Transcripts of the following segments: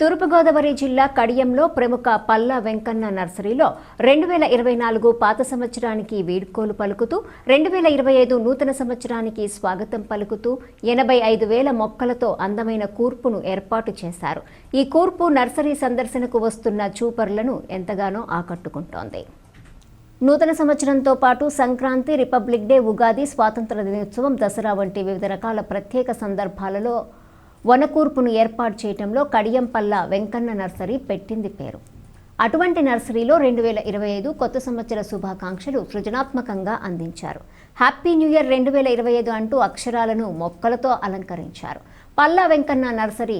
తూర్పుగోదావరి జిల్లా కడియంలో ప్రముఖ పల్లా వెంకన్న నర్సరీలో రెండు వేల ఇరవై నాలుగు పాత సంవత్సరానికి వీడ్కోలు పలుకుతూ రెండు వేల ఇరవై ఐదు నూతన సంవత్సరానికి స్వాగతం పలుకుతూ ఎనభై ఐదు వేల మొక్కలతో అందమైన కూర్పును ఏర్పాటు చేశారు. ఈ కూర్పు నర్సరీ సందర్శనకు వస్తున్న చూపర్లను ఎంతగానో ఆకట్టుకుంటోంది. నూతన సంవత్సరంతో పాటు సంక్రాంతి రిపబ్లిక్ డే ఉగాది స్వాతంత్ర దినోత్సవం దసరా వంటి వివిధ రకాల ప్రత్యేక సందర్భాలలో వనకూర్పును ఏర్పాటు చేయడంలో కడియంపల్ల వెంకన్న నర్సరీ పెట్టింది పేరు. అటువంటి నర్సరీలో రెండు వేల ఇరవై ఐదు కొత్త సంవత్సర శుభాకాంక్షలు సృజనాత్మకంగా అందించారు. హ్యాపీ న్యూ ఇయర్ రెండు వేల ఇరవై ఐదు అంటూ అక్షరాలను మొక్కలతో అలంకరించారు. పల్లా వెంకన్న నర్సరీ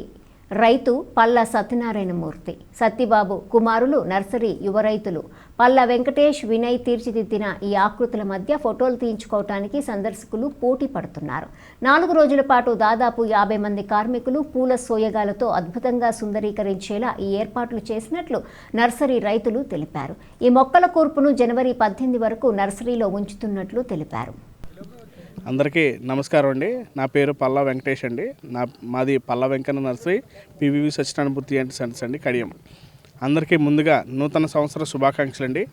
రైతు పల్ల సత్యనారాయణమూర్తి సత్తిబాబు కుమారులు నర్సరీ యువ రైతులు. పల్ల వెంకటేష్ వినయ్ తీర్చిదిద్దిన ఈ ఆకృతుల మధ్య ఫోటోలు తీయించుకోవటానికి సందర్శకులు పోటీ పడుతున్నారు. నాలుగు రోజుల పాటు దాదాపు యాభై మంది కార్మికులు పూల సోయగాలతో అద్భుతంగా సుందరీకరించేలా ఈ ఏర్పాట్లు చేసినట్లు నర్సరీ రైతులు తెలిపారు. ఈ మొక్కల కూర్పును జనవరి పద్దెనిమిది వరకు నర్సరీలో ఉంచుతున్నట్లు తెలిపారు. అందరికీ నమస్కారం అండి. నా పేరు పల్లా వెంకటేష్ అండి. నా మాది Palla Venkanna nursery P V V Satyanarayanamurthy and sons అండి కడియం. అందరికీ ముందుగా నూతన సంవత్సర శుభాకాంక్షలు అండి.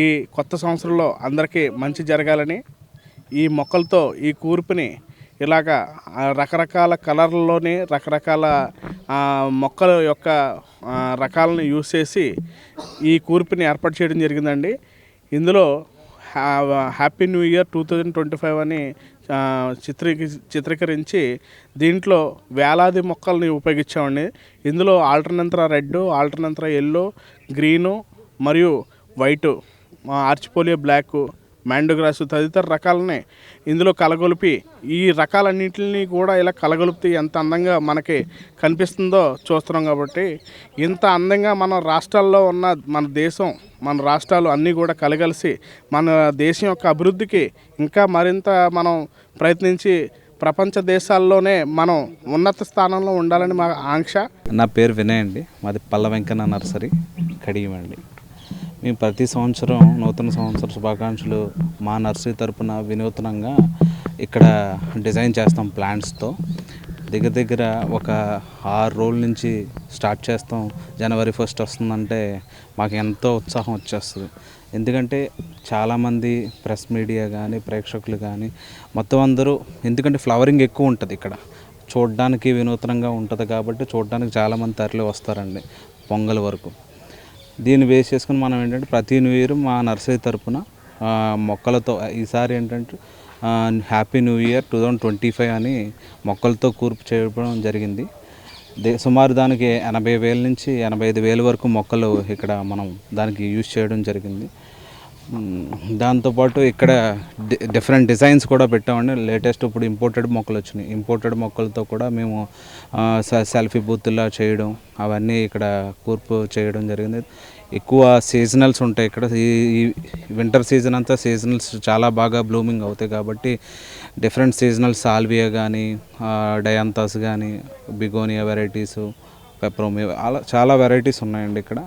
ఈ కొత్త సంవత్సరంలో అందరికీ మంచి జరగాలని ఈ మొక్కలతో ఈ కూర్పుని ఇలాగా రకరకాల కలర్లలోని రకరకాల మొక్కల యొక్క రకాలను యూస్ చేసి ఈ కూర్పుని ఏర్పాటు చేయడం జరిగిందండి. ఇందులో happy new year two thousand twenty five అని చిత్రీ చిత్రీకరించి దీంట్లో వేలాది మొక్కల్ని ఉపయోగించామండి. ఇందులో alternanthera red alternanthera yellow green మరియు వైటు ఆర్చిపోలియో బ్లాక్ మ్యాండోగ్రాస్ తదితర రకాలని ఇందులో కలగొలిపి ఈ రకాలన్నింటిని కూడా ఇలా కలగొలిపితే ఎంత అందంగా మనకి కనిపిస్తుందో చూస్తున్నాం కాబట్టి ఇంత అందంగా మన రాష్ట్రాల్లో ఉన్న మన దేశం మన రాష్ట్రాలు అన్నీ కూడా కలగలిసి మన దేశం యొక్క అభివృద్ధికి ఇంకా మరింత మనం ప్రయత్నించి ప్రపంచ దేశాల్లోనే మనం ఉన్నత స్థానంలో ఉండాలని మా ఆంక్ష. నా పేరు వినయ్ అండి. మాది పల్ల వెంకన్న నర్సరీ కడియం అండి. మేము ప్రతి సంవత్సరం నూతన సంవత్సర శుభాకాంక్షలు మా నర్సరీ తరపున వినూతనంగా ఇక్కడ డిజైన్ చేస్తాం ప్లాంట్స్తో. దగ్గర దగ్గర ఒక ఆరు రోజుల నుంచి స్టార్ట్ చేస్తాం. జనవరి ఫస్ట్ వస్తుందంటే మాకు ఎంతో ఉత్సాహం వచ్చేస్తుంది. ఎందుకంటే చాలామంది ప్రెస్ మీడియా కానీ ప్రేక్షకులు కానీ మొత్తం అందరూ ఎందుకంటే ఫ్లవరింగ్ ఎక్కువ ఉంటుంది ఇక్కడ. చూడడానికి వినూత్నంగా ఉంటుంది కాబట్టి చూడడానికి చాలామంది తరలి వస్తారండి పొంగల్ వరకు. దీన్ని బేస్ చేసుకుని మనం ఏంటంటే ప్రతి న్యూ ఇయర్ మా నర్సరీ తరపున మొక్కలతో ఈసారి ఏంటంటే happy new year two thousand twenty five అని మొక్కలతో కూర్పు చేయడం జరిగింది. దే సుమారు దానికి ఎనభై వేల నుంచి ఎనభై ఐదు వేల వరకు మొక్కలు ఇక్కడ మనం దానికి యూజ్ చేయడం జరిగింది. దాంతోపాటు ఇక్కడ డిఫరెంట్ డిజైన్స్ కూడా పెట్టామండి. లేటెస్ట్ ఇప్పుడు ఇంపోర్టెడ్ మొక్కలు వచ్చినాయి. ఇంపోర్టెడ్ మొక్కలతో కూడా మేము సెల్ఫీ బూత్లా చేయడం అవన్నీ ఇక్కడ కూర్పు చేయడం జరిగింది. ఎక్కువ సీజనల్స్ ఉంటాయి ఇక్కడ. ఈ వింటర్ సీజన్ అంతా సీజనల్స్ చాలా బాగా బ్లూమింగ్ అవుతాయి కాబట్టి డిఫరెంట్ సీజనల్ సాల్వియా కానీ డయాంతాస్ కానీ బిగోనియా వెరైటీస్ పెప్రోమి అలా చాలా వెరైటీస్ ఉన్నాయండి ఇక్కడ.